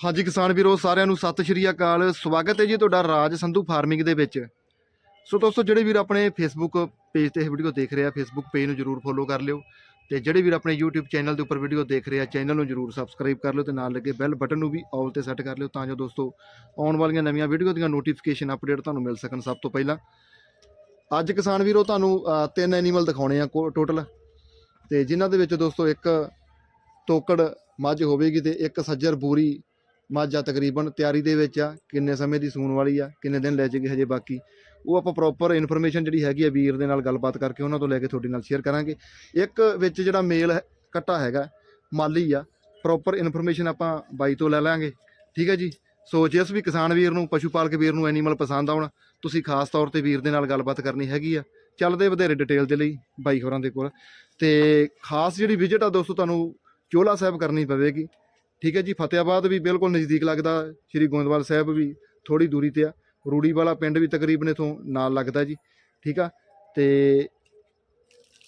ਹਾਂਜੀ ਕਿਸਾਨ ਵੀਰੋ, ਸਾਰਿਆਂ ਨੂੰ ਸਤਿ ਸ਼੍ਰੀ ਅਕਾਲ। ਸਵਾਗਤ ਹੈ ਜੀ ਤੁਹਾਡਾ ਰਾਜ ਸੰਧੂ ਫਾਰਮਿੰਗ ਦੇ ਵਿੱਚ। ਸੋ ਦੋਸਤੋ, ਜਿਹੜੇ ਵੀਰ ਆਪਣੇ ਫੇਸਬੁੱਕ ਪੇਜ ਤੇ ਇਹ ਵੀਡੀਓ ਦੇਖ ਰਹੇ ਆ ਫੇਸਬੁੱਕ ਪੇਜ ਨੂੰ ਜਰੂਰ ਫੋਲੋ ਕਰ ਲਿਓ ਤੇ ਜਿਹੜੇ ਵੀਰ ਆਪਣੇ YouTube ਚੈਨਲ ਦੇ ਉੱਪਰ ਵੀਡੀਓ ਦੇਖ ਰਹੇ ਆ ਚੈਨਲ ਨੂੰ ਜਰੂਰ ਸਬਸਕ੍ਰਾਈਬ ਕਰ ਲਿਓ ਤੇ ਨਾਲ ਲੱਗੇ ਬੈਲ ਬਟਨ ਨੂੰ ਵੀ ਆਲ ਤੇ ਸੈੱਟ ਕਰ ਲਿਓ ਤਾਂ ਜੋ ਦੋਸਤੋ ਆਉਣ ਵਾਲੀਆਂ ਨਵੀਆਂ ਵੀਡੀਓ ਦੀਆਂ ਨੋਟੀਫਿਕੇਸ਼ਨ ਅਪਡੇਟ ਤੁਹਾਨੂੰ ਮਿਲ ਸਕਣ ਸਭ ਤੋਂ ਪਹਿਲਾਂ। ਅੱਜ ਕਿਸਾਨ ਵੀਰੋ, ਤੁਹਾਨੂੰ ਤਿੰਨ ਐਨੀਮਲ ਦਿਖਾਉਣੇ ਆ ਟੋਟਲ ਤੇ ਜਿਨ੍ਹਾਂ ਦੇ ਵਿੱਚ ਦੋਸਤੋ ਇੱਕ ਤੋਕੜ ਮੱਝ ਹੋਵੇਗੀ ਤੇ ਇੱਕ ਸੱਜਰ ਬੂਰੀ ਮਾਝਾ ਤਕਰੀਬਨ ਤਿਆਰੀ ਦੇ ਵਿੱਚ ਆ, ਕਿੰਨੇ ਸਮੇਂ ਦੀ ਸੂਣ ਵਾਲੀ ਆ, ਕਿੰਨੇ ਦਿਨ ਲੈ ਜਾਏਗੀ ਹਜੇ ਬਾਕੀ। ਉਹ ਆਪਾਂ ਪ੍ਰੋਪਰ ਇਨਫੋਰਮੇਸ਼ਨ ਜਿਹੜੀ ਹੈਗੀ ਆ ਵੀਰ ਦੇ ਨਾਲ ਗੱਲਬਾਤ ਕਰਕੇ ਉਹਨਾਂ ਤੋਂ ਲੈ ਕੇ ਤੁਹਾਡੇ ਨਾਲ ਸ਼ੇਅਰ ਕਰਾਂਗੇ। ਇੱਕ ਵਿੱਚ ਜਿਹੜਾ ਮੇਲ ਹੈ- ਕੱਟਾ ਹੈਗਾ, ਮਾਲੀ ਆ ਪ੍ਰੋਪਰ ਇਨਫੋਰਮੇਸ਼ਨ ਆਪਾਂ ਬਾਈ ਤੋਂ ਲੈ ਲਾਂਗੇ। ਠੀਕ ਹੈ ਜੀ? ਸੋ ਜਿਸ ਵੀ ਕਿਸਾਨ ਵੀਰ ਨੂੰ, ਪਸ਼ੂ ਪਾਲਕ ਵੀਰ ਨੂੰ ਐਨੀਮਲ ਪਸੰਦ ਆਉਣ, ਤੁਸੀਂ ਖਾਸ ਤੌਰ ਤੇ ਵੀਰ ਦੇ ਨਾਲ ਗੱਲਬਾਤ ਕਰਨੀ ਹੈਗੀ ਆ। ਚੱਲਦੇ ਵਧੇਰੇ ਡਿਟੇਲ ਦੇ ਲਈ ਬਾਈ ਹੋਰਾਂ ਦੇ ਕੋਲ। ਤੇ ਖਾਸ ਜਿਹੜੀ ਵਿਜ਼ਿਟ ਆ ਦੋਸਤੋ, ਤੁਹਾਨੂੰ ਚੋਲਾ ਸਾਹਿਬ ਕਰਨੀ ਪਵੇਗੀ। ਠੀਕ ਹੈ ਜੀ ਫਤਿਆਬਾਦ ਵੀ ਬਿਲਕੁਲ ਨਜ਼ਦੀਕ ਲੱਗਦਾ ਸ਼੍ਰੀ ਗੋਇੰਦਵਾਲ ਸਾਹਿਬ ਵੀ ਥੋੜੀ ਦੂਰੀ ਤੇ ਆ। ਰੂੜੀ ਵਾਲਾ ਪਿੰਡ ਵੀ ਤਕਰੀਬਨ ਇਥੋਂ ਨਾਲ ਲੱਗਦਾ ਜੀ ਠੀਕ ਆ? ਤੇ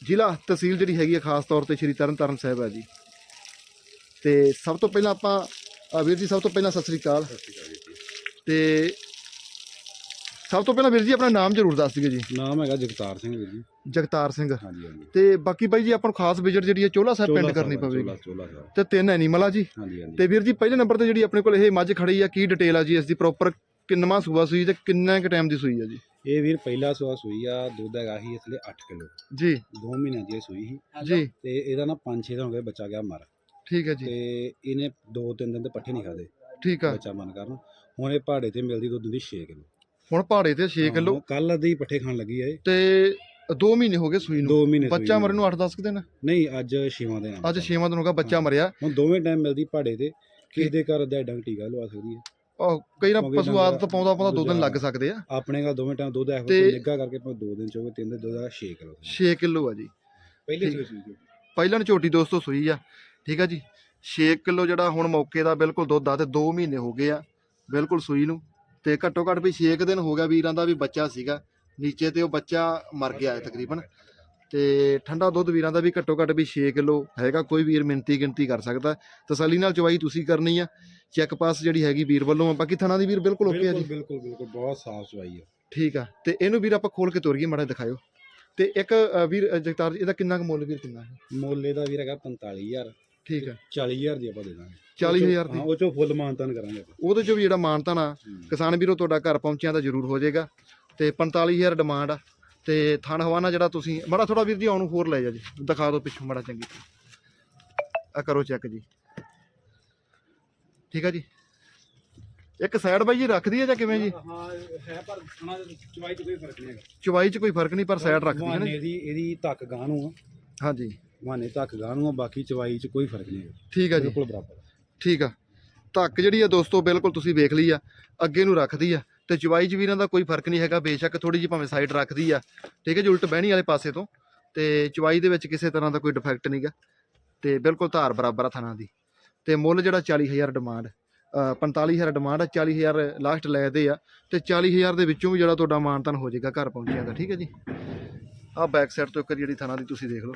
ਜ਼ਿਲ੍ਹਾ ਤਹਿਸੀਲ ਜਿਹੜੀ ਹੈਗੀ ਆ ਖਾਸ ਤੌਰ ਤੇ ਸ਼੍ਰੀ ਤਰਨਤਾਰਨ ਸਾਹਿਬ ਹੈ ਜੀ। ਤੇ ਸਭ ਤੋਂ ਪਹਿਲਾਂ ਆਪਾਂ ਆ ਵੀਰ ਜੀ ਸਭ ਤੋਂ ਪਹਿਲਾਂ ਸਤਿ ਸ੍ਰੀ ਅਕਾਲ। ਤੇ ਸਭ ਤੋਂ ਪਹਿਲਾਂ ਵੀਰ ਜੀ ਆਪਣਾ ਨਾਮ ਜ਼ਰੂਰ ਦੱਸ ਦਿਓ ਜੀ। ਨਾਮ ਹੈਗਾ ਜਗਤਾਰ ਸਿੰਘ ਵੀਰ ਜੀ। ਜਗਤਾਰ ਸਿੰਘ। ਹਾਂਜੀ ਹਾਂਜੀ। ਤੇ ਬਾਕੀ ਬਾਈ ਜੀ ਆਪਾਂ ਨੂੰ ਖਾਸ ਵਿਜ਼ਿਟ ਜਿਹੜੀ ਹੈ ਚੋਲਾ ਸਾਹਿਬ ਪਿੰਡ ਕਰਨੀ ਪਵੇਗੀ ਚੋਲਾ ਚੋਲਾ ਸਾਹਿਬ। ਤੇ ਤਿੰਨ ਐਨੀਮਲ ਆ ਜੀ। ਹਾਂਜੀ ਹਾਂਜੀ। ਤੇ ਵੀਰ ਜੀ ਪਹਿਲੇ ਨੰਬਰ ਤੇ ਜਿਹੜੀ ਆਪਣੇ ਕੋਲ ਇਹ ਮੱਝ ਖੜੀ ਆ ਕੀ ਡਿਟੇਲ ਆ ਜੀ ਇਸ ਦੀ? ਪ੍ਰੋਪਰ ਕਿੰਨਵਾਂ ਸੂਆ ਸੂਈ ਤੇ ਕਿੰਨਾ ਕੁ ਟਾਈਮ ਦੀ ਸੂਈ ਆ ਜੀ? ਇਹ ਵੀਰ ਪਹਿਲਾ ਸੂਆ ਸੂਈ ਆ ਦੁੱਧ ਹੈਗਾ ਸੀ ਇਸ ਲਈ 8 ਕਿਲੋ। ਜੀ। 2 ਮਹੀਨਿਆਂ ਦੀ ਇਹ ਸੂਈ ਸੀ। ਜੀ। ਤੇ ਇਹਦਾ ਨਾ 5-6 ਦਿਨ ਹੋ ਗਏ ਬੱਚਾ ਗਿਆ ਮਰ। ਠੀਕ ਹੈ ਜੀ। ਤੇ ਇਹਨੇ 2-3 ਦਿਨ ਤੇ ਪੱਠੇ ਨਹੀਂ ਖਾਦੇ ਠੀਕ ਆ। ਬੱਚਾ ਮਨ ਕਰਨ। ਹੁਣ ਇਹ ਪਹਾੜੇ ਤੇ ਮਿਲਦੀ ਦੁੱਧ ਦੀ 6 ਕਿਲੋ। ਹੁਣ ਪਹਾੜੇ ਤੇ 6 ਕਿਲੋ। ਕੱਲ ਦੀ ਪੱਠੇ ਖਾਣ ਲੱਗੀ ਆ ਇਹ। ਤੇ 2 ਮਹੀਨੇ ਹੋ ਗਏ ਸੂਈ ਨੂੰ। 2 ਮਹੀਨੇ ਬੱਚਾ ਮਰਨ ਨੂੰ 8-10 ਦਿਨ? ਨਹੀਂ ਅੱਜ ਛੇਵਾਂ ਦਿਨ ਆ। ਅੱਜ 6ਵਾਂ ਦਿਨ ਹੋ ਗਿਆ ਬੱਚਾ ਮਰਿਆ। ਹੁਣ ਦੋਵੇਂ ਟਾਈਮ ਮਿਲਦੀ ਪਹਾੜੇ ਤੇ। ਕਿਸੇ ਦੇ ਘਰ ਦਾ ਡੰਗ ਟੀਕਾ ਲਵਾ ਸਕਦੀ ਹੈ ਉਹ ਕਈ ਨਾ ਪਸ਼ੂ ਡੰਗਰ ਆਦਤ ਪਾਉਂਦਾ ਪਾਉਂਦਾ ਦੋ ਦਿਨ ਦੂਜਾ- ਲੱਗ ਸਕਦੇ ਆ। ਆਪਣੇ ਘਰ ਦੋਵੇਂ ਟਾਈਮ ਦੁੱਧ ਇਹੋ ਤੇ- ਨਿੱਘਾ ਕਰਕੇ ਭਾਵੇਂ 2 ਦਿਨ ਚੋਗੇ 3 ਦਿਨ ਦੁੱਧ ਦਾ 6 ਕਿਲੋ 6 ਕਿਲੋ ਆ ਜੀ। ਪਹਿਲੇ ਠੀਕ। ਸੂਈ ਸੂਈ ਪਹਿਲਾਂ ਝੋਟੀ ਦੋਸਤੋ ਸੂਈ ਆ। ਠੀਕ ਆ ਜੀ। 6 ਕਿਲੋ ਜਿਹੜਾ ਹੁਣ ਮੌਕੇ ਦਾ ਬਿਲਕੁਲ ਦੁੱਧ ਆ ਤੇ 2 ਮਹੀਨੇ ਹੋ ਗਏ ਆ ਬਿਲਕੁਲ ਸੂਈ ਨੂੰ। ਤੇ ਘੱਟੋ ਘੱਟ ਵੀ 6 ਦਿਨ ਹੋ ਗਿਆ ਵੀਰਾਂ ਦਾ ਵੀ ਬੱਚਾ ਸੀਗਾ। ਨੀਚੇ ਤੇ ਉਹ ਬੱਚਾ ਮਰ ਗਿਆ ਹੈ ਤਕਰੀਬਨ। ਤੇ ਠੰਡਾ ਦੁੱਧ ਵੀਰਾਂ ਦਾ ਵੀ ਘੱਟੋ ਘੱਟ ਵੀ 6 ਕਿਲੋ ਹੈਗਾ ਕੋਈ ਵੀਰ ਮਿੰਤੀ ਗਿਣਤੀ ਕਰ ਸਕਦਾ। ਤਸੱਲੀ ਨਾਲ ਚਵਾਈ ਤੁਸੀਂ ਕਰਨੀ ਆ ਚੈੱਕ ਪਾਸ ਜਿਹੜੀ ਹੈਗੀ ਵੀਰ ਵੱਲੋਂ ਆ ਬਾਕੀ ਥਣਾ ਦੀ ਵੀਰ ਬਿਲਕੁਲ ਓਕੇ ਆ ਜੀ। ਬਿਲਕੁਲ ਬਿਲਕੁਲ ਬਹੁਤ ਸਾਫ਼ ਸਵਾਈ ਆ। ਠੀਕ ਆ ਤੇ ਇਹਨੂੰ ਵੀਰ ਆਪਾਂ ਖੋਲ ਕੇ ਤੋਰੀਏ ਮਾੜਾ ਦਿਖਾਇਓ। ਤੇ ਇੱਕ ਵੀਰ ਜਗਤਾਰ ਜੀ ਇਹਦਾ ਕਿੰਨਾ ਕੁ ਮੁੱਲ ਵੀਰ ਕਿੰਨਾ ਹੈ? ਮੁੱਲ ਇਹਦਾ ਵੀਰ ਹੈਗਾ 45000 ਠੀਕ ਆ। 40000 ਦੀ ਆਪਾਂ ਦੇ ਦਾਂਗੇ। 40000 ਦੀ? ਹਾਂ ਉਹ ਚੋਂ ਫੁੱਲ ਮਾਨਤਾਨ ਕਰਾਂਗੇ ਉਹਦੇ ਚੋਂ ਵੀ ਜਿਹੜਾ ਮਾਨਤਾ ਨਾ ਕਿਸਾਨ ਵੀਰੋ ਤੁਹਾਡਾ ਘਰ ਪਹੁੰਚਿਆ ਤਾਂ ਜ਼ਰੂਰ ਹੋ ਜਾਏਗਾ। ਤੇ 45000 ਡਿਮਾਂਡ ਆ। ਤੇ ਥਣ ਹਵਾਨਾ ਜਿਹੜਾ ਤੁਸੀਂ ਮਾੜਾ ਥੋੜਾ ਵੀਰ ਜੀ ਆਉਣ ਹੋਰ ਲੈ ਜਾ ਜੀ। ਦਿਖਾ ਦਿਓ ਪਿੱਛੋਂ ਮਾੜਾ ਚੰਗੀ ਆ ਕਰੋ ਚੈੱਕ ਜੀ। ਠੀਕ ਆ ਜੀ। ਇੱਕ ਸਾਈਡ ਬਾਈ ਜੀ ਰੱਖਦੀ ਹੈ ਜਾਂ ਕਿਵੇਂ ਜੀ? ਹਾਂ ਹੈ ਪਰ ਖਾਣਾ ਚਵਾਈ ਚ ਕੋਈ ਫ਼ਰਕ ਨਹੀਂ ਹੈਗਾ। ਚਵਾਈ 'ਚ ਕੋਈ ਫ਼ਰਕ ਨਹੀਂ ਪਰ ਸਾਈਡ ਰੱਖਦੀ ਹੈ ਨਾ ਵਾਨੇ ਦੀ ਇਹਦੀ ਧੱਕ ਗਾਂ ਨੂੰ ਆ। ਹਾਂਜੀ। ਵਾਨੇ ਧੱਕ ਗਾਂ ਨੂੰ ਆ ਬਾਕੀ ਚਵਾਈ ਚ ਕੋਈ ਫ਼ਰਕ ਨਹੀਂ ਹੈਗਾ। ਠੀਕ ਆ ਜੀ। ਬਿਲਕੁਲ ਬਰਾਬਰ। ਠੀਕ ਆ। ਧੱਕ ਜਿਹੜੀ ਆ ਦੋਸਤੋ ਬਿਲਕੁਲ ਤੁਸੀਂ ਵੇਖ ਲਈ ਆ। ਅੱਗੇ ਨੂੰ ਰੱਖਦੀ ਆ। ਤੇ ਚਵਾਈ ਚ ਵੀ ਇਹਨਾਂ ਦਾ ਕੋਈ ਫ਼ਰਕ ਨਹੀਂ ਹੈਗਾ, ਬੇਸ਼ੱਕ ਥੋੜੀ ਜਿਹੀ ਭਾਵੇਂ ਸਾਈਡ ਰੱਖਦੀ ਆ। ਠੀਕ ਹੈ ਜੀ, ਉਲਟ ਬਹਿਣੀ ਵਾਲੇ ਪਾਸੇ ਤੋਂ। ਤੇ ਚਵਾਈ ਦੇ ਵਿੱਚ ਕਿਸੇ ਤਰ੍ਹਾਂ ਦਾ ਕੋਈ ਡਿਫੈਕਟ ਨਹੀਂਗਾ ਤੇ ਬਿਲਕੁਲ ਧਾਰ ਬਰਾਬਰ ਆ ਥਣਾ ਦੀ। ਤੇ ਮੁੱਲ ਜਿਹੜਾ 40000 ਡਿਮਾਂਡ 45000 ਡਿਮਾਂਡ ਆ 40000 ਲਾਸਟ ਲੈਦੇ ਆ। ਤੇ 40000 ਦੇ ਵਿੱਚੋਂ ਵੀ ਜਿਹੜਾ ਤੁਹਾਡਾ ਮਾਨਤਨ ਹੋ ਜਾਏਗਾ, ਘਰ ਪਹੁੰਚਿਆ ਦਾ ਠੀਕ ਹੈ ਜੀ। ਆਹ ਬੈਕ ਸਾਈਡ ਤੋਂ ਇੱਕ ਜਿਹੜੀ ਥਣਾ ਦੀ ਤੁਸੀਂ ਦੇਖ ਲਓ।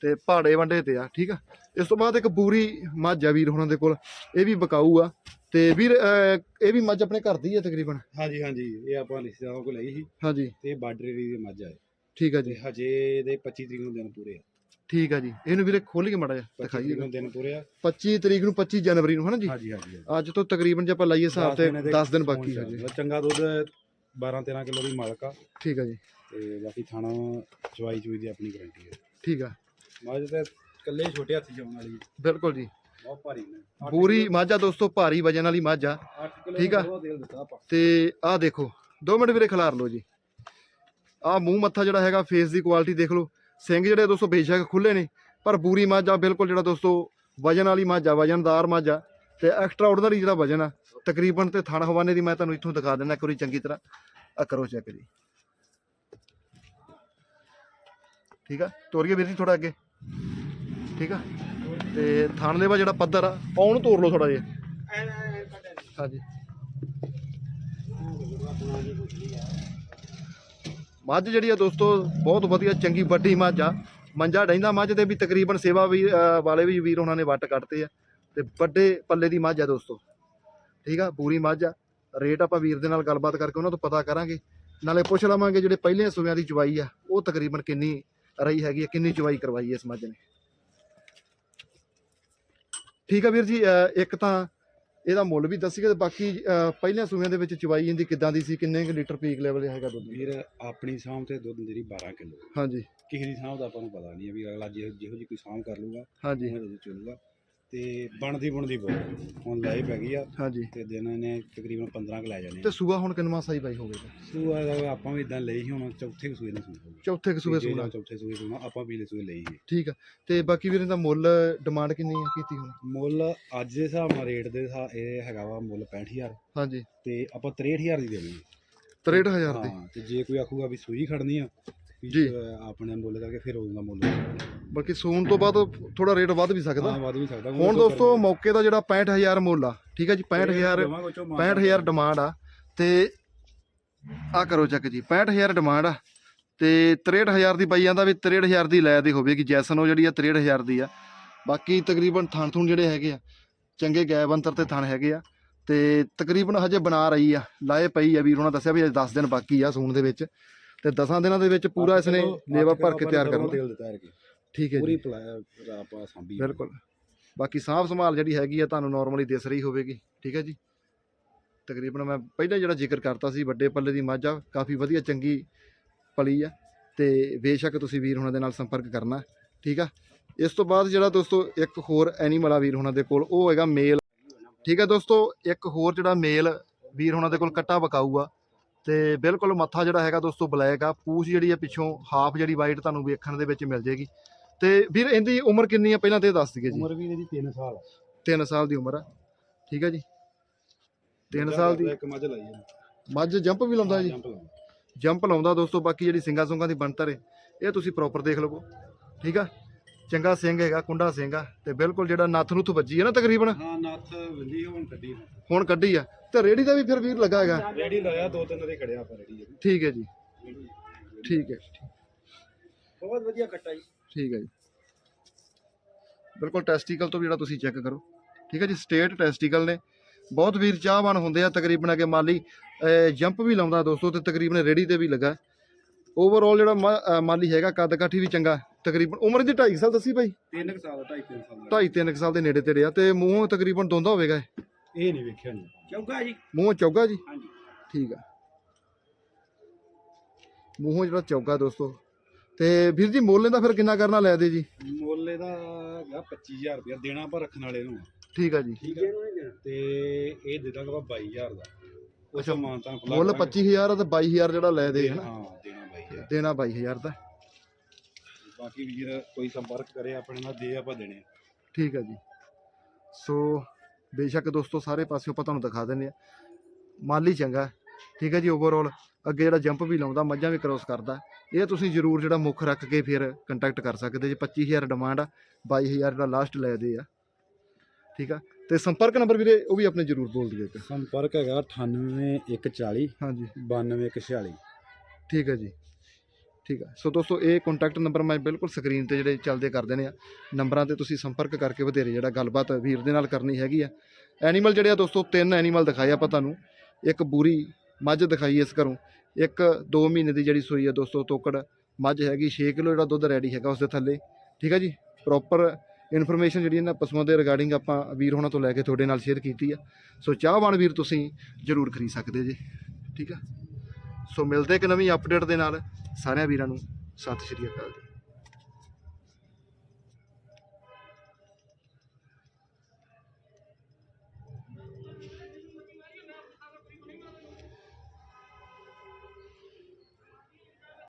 ਤੇ ਪਹਾੜੇ ਵੰਡੇ ਤੇ ਆ, ਠੀਕ ਆ। ਇਸ ਤੋਂ ਬਾਅਦ ਇੱਕ ਬੂਰੀ ਮੱਝ ਆ ਵੀਰ ਹੁਣਾਂ ਦੇ ਕੋਲ, ਇਹ ਵੀ ਬਕਾਊ ਆ। ਤੇ ਵੀਰ ਅਹ, ਇਹ ਵੀ ਮੱਝ ਆਪਣੇ ਘਰ ਦੀ ਆ ਤਕਰੀਬਨ? ਹਾਂਜੀ ਹਾਂਜੀ। ਇਹ ਆਪਾਂ ਰਿਸ਼ਤੇਦਾਰਾਂ ਕੋਲ ਲਈ ਸੀ। ਹਾਂਜੀ। ਤੇ ਇਹ ਬਾਰਡਰ ਏਰੀਆ ਦੀ ਮੱਝ ਆ ਇਹ। ਠੀਕ ਆ ਤੇ ਜੀ ਹਜੇ ਦੇ 25 ਤਰੀਕ ਨੂੰ ਦਿਨ ਪੂਰੇ ਆ। ਠੀਕ ਆ ਜੀ। ਇਹਨੂੰ ਵੀਰੇ ਖੋਲ ਕੇ ਮੜਾ ਜਾ 25 ਦਿਖਾਈਏ ਤਰੀਕ ਨੂੰ ਦਿਨ ਪੂਰੇ ਆ। 25 ਤਰੀਕ ਨੂੰ 25 ਜਨਵਰੀ ਨੂੰ ਹਨਾ ਜੀ? ਹਾਂਜੀ ਹਾਂਜੀ ਅੱਜ ਤੋਂ ਤਕਰੀਬਨ ਜੇ ਆਪਾਂ ਲਾਈਏ ਹਿਸਾਬ ਤੇ 10 ਦਿਨ ਬਾਕੀ ਆ ਹਜੇ ਚੰਗਾ ਦੁੱਧ 12 13 ਕਿਲੋ ਦੀ ਮਾਲਕ ਆ। ਠੀਕ ਆ ਜੀ। ਤੇ ਬਾਕੀ ਥਾਣਾ ਚਵਾਈ ਚੂਈ ਦੀ ਆਪਣੀ ਗਾਰੰਟੀ ਹੈ ਠੀਕ ਆ। ਮੱਝ ਤੇ ਇਕੱਲੇ ਛੋਟੇ ਹੱਥੀ ਜਾਉਣ ਵਾਲੀ ਹੈ। ਬਿਲਕੁਲ ਜੀ। ਬਹੁਤ ਭਾਰੀ ਨੇ। ਪੂਰੀ ਮੱਝ ਦੋਸਤੋ ਭਾਰੀ ਵਜਨ ਵਾਲੀ ਮੱਝ ਆ। 8 ਕਿਲੋ ਠੀਕ ਆ। ਤੇਲ ਦਿੱਤਾ ਆਪਾਂ। ਤੇ ਆਹ ਦੇਖੋ 2 ਮਿੰਟ ਵੀਰੇ ਖਿਲਾਰ ਲਓ ਜੀ। ਆਹ ਮੂੰਹ ਮੱਥਾ ਜਿਹੜਾ ਹੈਗਾ ਫੇਸ ਦੀ ਕੁਆਲਿਟੀ ਦੇਖ ਲਓ। ਸਿੰਘ ਜਿਹੜੇ ਦੋਸਤੋ ਬੇਸ਼ੱਕ ਖੁੱਲੇ ਨੇ ਪਰ ਪੂਰੀ ਮੱਝ ਬਿਲਕੁਲ ਜਿਹੜਾ ਦੋਸਤੋ ਵਜਨ ਵਾਲੀ ਮੱਝ ਵਜਨਦਾਰ ਮੱਝ ਆ। ਤੇ ਐਕਸਟਰਾ ਆਰਡੀਨਰੀ ਜਿਹੜਾ ਵਜਨ ਆ ਤਕਰੀਬਨ ਤੇ ਥਣ ਹਵਾਨੇ ਦੀ ਮੈਂ ਤੁਹਾਨੂੰ ਇੱਥੋਂ ਦਿਖਾ ਦਿੰਦਾ ਇੱਕ ਵਾਰੀ ਚੰਗੀ ਤਰ੍ਹਾਂ। ਆ ਕਰੋ ਚੈੱਕ ਜੀ। ਠੀਕ ਆ? ਤੋਰੀਏ ਵੀਰ ਜੀ ਥੋੜਾ ਅੱਗੇ। ਠੀਕ ਆ? ਤੇ ਥਣ ਦੇ ਜਿਹੜਾ ਪੱਧਰ ਆ ਉਹਨੂੰ ਤੋੜ ਲਓ ਥੋੜਾ ਜਿਹਾ। ਹਾਂਜੀ। ਮੱਝ ਜਿਹੜੀ ਆ ਦੋਸਤੋ, ਬਹੁਤ ਵਧੀਆ, ਚੰਗੀ ਵੱਡੀ ਮੱਝ ਆ। ਮੰਜਾ ਡੈਂਦਾ ਮੱਝ ਦੇ ਵੀ ਤਕਰੀਬਨ ਸੇਵਾ ਵੀ ਵਾਲੇ ਵੀ ਵੀਰ ਉਹਨਾਂ ਨੇ ਵੱਟ ਕੱਢਤੇ ਆ। ਤੇ ਵੱਡੇ ਪੱਲੇ ਦੀ ਮੱਝ ਆ ਦੋਸਤੋ। ਠੀਕ ਆ, ਪੂਰੀ ਮੱਝ ਆ। ਰੇਟ ਆਪਾਂ ਵੀਰ ਦੇ ਨਾਲ ਗੱਲਬਾਤ ਕਰਕੇ ਉਹਨਾਂ ਤੋਂ ਪਤਾ ਕਰਾਂਗੇ। ਨਾਲੇ ਪੁੱਛ ਲਵਾਂਗੇ ਜਿਹੜੇ ਪਹਿਲੇ ਸੂਬਿਆਂ ਦੀ ਚਵਾਈ ਆ, ਉਹ ਤਕਰੀਬਨ ਕਿੰਨੀ ਰਹੀ ਹੈਗੀ ਆ, ਕਿੰਨੀ ਚਵਾਈ ਕਰਵਾਈ ਹੈ ਇਸ ਮੱਝ ਨੇ। ਠੀਕ ਆ ਵੀਰ ਜੀ ਅਹ ਇੱਕ ਤਾਂ ਇਹਦਾ ਮੁੱਲ ਵੀ ਦੱਸੀਏ ਤੇ ਬਾਕੀ ਅਹ ਪਹਿਲੀਆਂ ਸੂਬਿਆਂ ਦੇ ਵਿੱਚ ਚਵਾਈ ਇਹਦੀ ਕਿੱਦਾਂ ਦੀ ਸੀ ਕਿੰਨੇ ਕੁ ਲੀਟਰ ਪੀਕ ਲੈਵਲ ਹੈਗਾ ਦੁੱਧ? ਵੀਰ ਆਪਣੀ ਸਾਂਭ ਤੇ ਦੁੱਧ ਦੇਰੀ 12 ਕਿਲੋ। ਹਾਂਜੀ। ਕਿਸੇ ਦੀ ਸਾਂਭ ਦਾ ਆਪਾਂ ਨੂੰ ਪਤਾ ਨਹੀਂ ਹੈ ਵੀ ਅਗਲਾ ਜਿਹੋ ਜਿਹੋ ਜਿਹੀ ਕੋਈ ਸਾਂਭ ਕਰ ਲੂਗਾ ਹਾਂਜੀ। ਉਹ ਦੁੱਧ ਚੁੱਲੂਗਾ। ਤੇ ਬਣਦੀ ਬਣਦੀ ਬਹੁਤ ਹੁਣ ਲੈ ਪੈ ਗਈ ਆ ਹਾਂਜੀ। ਤੇ ਦਿਨ ਇਹਨੇ ਤਕਰੀਬਨ 15 ਕੁ ਲੈ ਜਾਣੇ ਤੇ ਸੂਆ ਹੁਣ ਕਿੰਨਵਾਂ ਸਹੀ ਬਾਈ ਹੋਵੇਗਾ ਸੂਆ ਦਾ ਆਪਾਂ ਵੀ ਇਦਾਂ ਲਈ ਸੀ ਹੁਣ ਚੌਥੇ ਕੁ ਸੂਏ ਨੇ ਸੂਆ ਚੌਥੇ ਕੁ ਸੂਏ ਸੂਣਾ ਚੌਥੇ ਸੂਏ ਸੂਣਾ ਆਪਾਂ ਪੀਲੇ ਸੂਏ ਲਈ ਸੀ। ਠੀਕ ਆ। ਤੇ ਬਾਕੀ ਵੀਰ ਇਹਦਾ ਮੁੱਲ ਡਿਮਾਂਡ ਕਿੰਨੀ ਆ ਕੀਤੀ ਹੁਣ? ਮੁੱਲ ਅੱਜ ਦੇ ਹਿਸਾਬ ਨਾਲ ਰੇਟ ਦੇ ਹਿਸਾਬ ਇਹ ਹੈਗਾ ਵਾ ਮੁੱਲ 65000 ਹਾਂਜੀ। ਤੇ ਆਪਾਂ 63000 ਦੀ ਦੇਣੀ 63000 ਦੀ? ਹਾਂ ਤੇ ਜੇ ਕੋਈ ਆਖੂਗਾ ਵੀ ਸੂਈ ਖੜਨੀ ਆ ਜੀ। ਅਹ ਆਪਣੇ ਮੁੱਲ ਕਰਕੇ ਫਿਰ ਉਹਦਾ ਮੁੱਲ। ਬਲਕਿ ਸੂਣ ਤੋਂ ਬਾਅਦ ਥੋੜਾ ਰੇਟ ਵੱਧ ਵੀ ਸਕਦਾ। ਹਾਂ ਵੱਧ ਵੀ ਸਕਦਾ। ਹੁਣ ਦੋਸਤੋ ਮੌਕੇ ਦਾ ਜਿਹੜਾ 65000 ਮੁੱਲ ਆ ਠੀਕ ਹੈ ਜੀ 65000 65000 ਡਿਮਾਂਡ ਆ ਤੇ ਆ ਕਰੋ ਚੱਕ ਜੀ 65000 ਡਿਮਾਂਡ ਆ ਤੇ 63000 ਦੀ ਬਾਈਆਂ ਦਾ ਵੀ 63000 ਦੀ ਲੈ ਦੀ ਹੋਵੇਗੀ ਜੈਸਨ ਉਹ ਜਿਹੜੀ ਆ 63000 ਦੀ ਆ। ਬਾਕੀ ਤਕਰੀਬਨ ਥਣ ਥੁਣ ਜਿਹੜੇ ਹੈਗੇ ਆ ਚੰਗੇ ਗੈਬ ਅੰਤਰ ਤੇ ਥਣ ਹੈਗੇ ਆ ਤੇ ਤਕਰੀਬਨ ਹਜੇ ਬਣਾ ਰਹੀ ਆ ਲਾਏ ਪਈ ਆ ਵੀਰ ਉਹਨਾਂ ਦੱਸਿਆ ਵੀ ਅਜੇ 10 ਦਿਨ ਬਾਕੀ ਆ ਸੂਣ ਦੇ ਵਿੱਚ। ਤੇ 10 ਦਿਨਾਂ ਦੇ ਵਿੱਚ ਪੂਰਾ ਇਸਨੇ ਲੇਵਾ ਭਰ ਕੇ ਤਿਆਰ ਕਰਨਾ। ਤੇਲ ਠੀਕ ਹੈ ਪੂਰੀ ਜੀ। ਪਲਾ ਆਪਾਂ ਸਾਂਭੀ ਬਿਲਕੁਲ। ਬਾਕੀ ਸਾਂਭ ਸੰਭਾਲ ਜਿਹੜੀ ਹੈਗੀ ਆ ਤੁਹਾਨੂੰ ਨਾਰਮਲੀ ਦਿਸ ਰਹੀ ਹੋਵੇਗੀ। ਠੀਕ ਹੈ ਜੀ? ਤਕਰੀਬਨ ਮੈਂ ਪਹਿਲਾਂ ਜਿਹੜਾ ਜ਼ਿਕਰ ਕਰਤਾ ਸੀ ਵੱਡੇ ਪੱਲੇ ਦੀ ਮੱਝ ਆ ਕਾਫੀ ਵਧੀਆ ਚੰਗੀ ਪਲੀ ਆ ਤੇ ਬੇਸ਼ੱਕ ਤੁਸੀਂ ਵੀਰ ਹੁਣਾਂ ਦੇ ਨਾਲ ਸੰਪਰਕ ਕਰਨਾ। ਠੀਕ ਆ? ਇਸ ਤੋਂ ਬਾਅਦ ਜਿਹੜਾ ਦੋਸਤੋ ਇੱਕ ਹੋਰ ਐਨੀਮਲ ਆ ਵੀਰ ਹੁਣਾਂ ਦੇ ਕੋਲ ਉਹ ਹੈਗਾ ਮੇਲ। ਠੀਕ ਹੈ ਦੋਸਤੋ ਇੱਕ ਹੋਰ ਜਿਹੜਾ ਮੇਲ ਵੀਰ ਹੁਣਾਂ ਦੇ ਕੋਲ ਕੱਟਾ ਬਕਾਊ ਆ ਤੇ ਬਿਲਕੁਲ ਮੱਥਾ ਜਿਹੜਾ ਹੈਗਾ ਦੋਸਤੋ ਬਲੈਕ ਆ ਪੂਛ ਜਿਹੜੀ ਆ ਪਿੱਛੋਂ ਹਾਫ ਜਿਹੜੀ ਵਾਈਟ ਤੁਹਾਨੂੰ ਵੇਖਣ ਦੇ ਵਿੱਚ ਮਿਲ ਜੇਗੀ। ਤੇ ਵੀਰ ਇਹਦੀ ਉਮਰ ਕਿੰਨੀ ਆ? ਪਹਿਲਾਂ ਤੇ ਦੱਸ ਦਈਏ ਜੀ। ਉਮਰ ਵੀ ਇਹਦੀ 3 ਸਾਲ 3 ਸਾਲ ਦੀ ਉਮਰ ਆ। ਠੀਕ ਹੈ ਜੀ? 3 ਸਾਲ ਦੀ ਇੱਕ ਮੱਝ ਲਾਈ ਹੈ ਮੱਝ ਜੰਪ ਵੀ ਲਾਉਂਦਾ ਜੀ? ਜੰਪ ਲਾਉਂਦਾ। ਜੰਪ ਲਾਉਂਦਾ ਦੋਸਤੋ ਬਾਕੀ ਜਿਹੜੀ ਸਿੰਗਾ ਸੁੰਗਾ ਦੀ ਬਣਤਰ ਹੈ ਇਹ ਤੁਸੀਂ ਪ੍ਰੋਪਰ ਦੇਖ ਲਵੋ। ਠੀਕ ਆ? ਚੰਗਾ ਸਿੰਘ ਹੈਗਾ ਕੁੰਡਾ ਸਿੰਘ ਆ ਤੇ ਬਿਲਕੁਲ ਜਿਹੜਾ ਨੱਥ ਨੁੱਥ ਵੱਜੀ ਹੈ ਨਾ ਤਕਰੀਬਨ? ਹਾਂ ਨੱਥ ਵੰਦੀ ਹੁਣ ਕੱਢੀ ਹੁਣ। ਹੁਣ ਕੱਢੀ ਆ। ਤੇ ਰੇੜੀ ਦਾ ਵੀ ਫਿਰ ਵੀਰ ਲੱਗਾ ਹੈਗਾ? ਰੇੜੀ ਲਾਇਆ ਦੋ ਤਿੰਨ ਦੇ ਖੜਿਆ ਆਪਾਂ ਰੇੜੀ। ਠੀਕ ਹੈ ਜੀ। ਠੀਕ ਹੈ। ਬਹੁਤ ਵਧੀਆ ਕੱਟਾ ਜੀ। ਠੀਕ ਹੈ ਜੀ। ਬਿਲਕੁਲ ਟੈਸਟੀਕਲ ਤੋਂ ਵੀ ਜਿਹੜਾ ਤੁਸੀਂ ਚੈੱਕ ਕਰੋ। ਠੀਕ ਹੈ ਜੀ ਸਟੇਟ ਟੈਸਟੀਕਲ ਨੇ। ਬਹੁਤ ਵੀਰ ਚਾਹਵਾਨ ਹੁੰਦੇ ਆ ਤਕਰੀਬਨ ਅਗੇ ਮਾਲੀ ਜੰਪ ਵੀ ਲਾਉਂਦਾ ਦੋਸਤੋ ਤੇ ਤਕਰੀਬਨ ਰੇੜੀ ਤੇ ਵੀ ਲੱਗਾ। ਓਵਰਆਲ ਜਿਹੜਾ ਮਾ- ਅਹ ਮਾਲੀ ਹੈਗਾ ਕੱਦ ਕਾਠੀ ਵੀ ਚੰਗਾ। ਤਕਰੀਬਨ ਉਮਰ ਦੀ 2.5 ਸਾਲ ਦੱਸੀ ਭਾਈ ਤਿੰਨ ਕੁ ਸਾਲ ਢਾਈ ਤਿੰਨ ਸਾਲ ਦਾ 2.5 3 ਸਾਲ ਦੇ ਨੇੜੇ ਤੇੜੇ ਆ ਤੇ ਮੂੰਹ ਤਕਰੀਬਨ ਦੋਂਦਾ ਹੋਵੇਗਾ ਇਹ। ਇਹ ਨਹੀਂ ਵੇਖਿਆ ਨਹੀਂ ਚੌਗਾ ਜੀ। ਮੂੰਹ ਚੌਗਾ ਜੀ? ਹਾਂਜੀ। ਠੀਕ ਆ। ਮੂੰਹੋਂ ਜਿਹੜਾ ਚੌਗਾ ਦੋਸਤੋ। ਤੇ ਵੀਰ ਜੀ ਮੁੱਲ ਇਹਦਾ ਫਿਰ ਕਿੰਨਾ ਕਰਨਾ ਲੈ ਦੇ ਜੀ? ਮੁੱਲ ਇਹਦਾ ਹੈਗਾ 25000 ਰੁਪਇਆ ਦੇਣਾ ਪਰ ਰੱਖਣ ਵਾਲੇ ਨੂੰ ਠੀਕ ਆ ਜੀ। ਠੀਕ ਹੈ ਤੇ ਇਹ ਦੇ ਦਾਂਗਾ 22000 ਦਾ। ਉਹ ਅੱਛਾ, ਮਾਨਤਾ ਮੁੱਲ 25000 ਆ ਤੇ 22000 ਜਿਹੜਾ ਲੈ ਦੇ ਹਨਾ ਹਾਂ ਦੇਣਾ 22000 ਦੇਣਾ 22000 ਦਾ। ਬਾਕੀ ਵੀਰ ਕੋਈ ਸੰਪਰਕ ਕਰੇ ਆਪਣੇ ਨਾਲ ਦੇ ਆਪਾਂ ਦੇਣੇ ਆ। ਠੀਕ ਹੈ ਜੀ। ਸੋ ਬੇਸ਼ੱਕ ਦੋਸਤੋ ਸਾਰੇ ਪਾਸੇ ਆਪਾਂ ਤੁਹਾਨੂੰ ਦਿਖਾ ਦਿੰਦੇ ਆ। ਮਾਲੀ ਚੰਗਾ ਹੈ, ਠੀਕ ਹੈ ਜੀ ਓਵਰਆਲ ਅੱਗੇ ਜਿਹੜਾ ਜੰਪ ਵੀ ਲਾਉਂਦਾ ਮੱਝਾਂ ਵੀ ਕ੍ਰੋਸ ਕਰਦਾ ਇਹ ਤੁਸੀਂ ਜ਼ਰੂਰ ਜਿਹੜਾ ਮੁੱਖ ਰੱਖ ਕੇ ਫਿਰ ਕੰਟੈਕਟ ਕਰ ਸਕਦੇ ਜੀ। 25000 ਡਿਮਾਂਡ ਆ 22000 ਦਾ ਲਾਸਟ ਲੈ ਦੇ ਆ। ਠੀਕ ਆ? ਤੇ ਸੰਪਰਕ ਨੰਬਰ ਵੀਰੇ ਉਹ ਵੀ ਆਪਣੇ ਜ਼ਰੂਰ ਬੋਲ ਦਿਓ ਇੱਕ। ਸੰਪਰਕ ਹੈਗਾ 98140 ਹਾਂਜੀ। 9246 ਠੀਕ ਹੈ ਜੀ। ਠੀਕ ਹੈ ਸੋ ਦੋਸਤੋ, ਇਹ ਕੰਟੈਕਟ ਨੰਬਰ ਮੈਂ ਬਿਲਕੁਲ ਸਕਰੀਨ ਤੇ ਜਿਹੜੇ ਚੱਲਦੇ ਕਰ ਦੇਣੇ ਆ। ਨੰਬਰਾਂ ਤੇ ਤੁਸੀਂ ਸੰਪਰਕ ਕਰਕੇ ਵਧੇਰੇ ਜਿਹੜਾ ਗੱਲਬਾਤ ਵੀਰ ਦੇ ਨਾਲ ਕਰਨੀ ਹੈਗੀ ਆ। ਐਨੀਮਲ ਜਿਹੜੇ ਆ ਦੋਸਤੋ, ਤਿੰਨ ਐਨੀਮਲ ਦਿਖਾਏ ਆਪਾਂ ਤੁਹਾਨੂੰ। ਇੱਕ ਬੂਰੀ ਮੱਝ ਦਿਖਾਈ ਇਸ ਘਰੋਂ। ਇੱਕ 2 ਮਹੀਨੇ ਦੀ ਜਿਹੜੀ ਸੂਈ ਆ ਦੋਸਤੋ, ਤੋਕੜ ਮੱਝ ਹੈਗੀ 6 ਕਿਲੋ ਜਿਹੜਾ ਦੁੱਧ ਰੈਡੀ ਹੈਗਾ ਉਸ ਦੇ ਥੱਲੇ। ਠੀਕ ਹੈ ਜੀ? ਪ੍ਰੋਪਰ ਇਨਫੋਰਮੇਸ਼ਨ ਜਿਹੜੀ ਇਹਨਾਂ ਪਸ਼ੂਆਂ ਦੇ ਰਿਗਾਰਡਿੰਗ ਆਪਾਂ ਵੀਰ ਹੋਣਾ ਤੋਂ ਲੈ ਕੇ ਤੁਹਾਡੇ ਨਾਲ ਸ਼ੇਅਰ ਕੀਤੀ ਆ। ਸੋ ਚਾਹਵਾਨ ਵੀਰ ਤੁਸੀਂ ਜ਼ਰੂਰ ਖਰੀਦ ਸਕਦੇ ਜੀ। ਠੀਕ ਆ? ਸੋ ਮਿਲਦੇ ਇੱਕ ਨਵੀਂ ਅਪਡੇਟ ਦੇ ਨਾਲ। ਸਾਰਿਆਂ ਵੀਰਾਂ ਨੂੰ ਸਤਿ ਸ਼੍ਰੀ ਅਕਾਲ ਜੀ।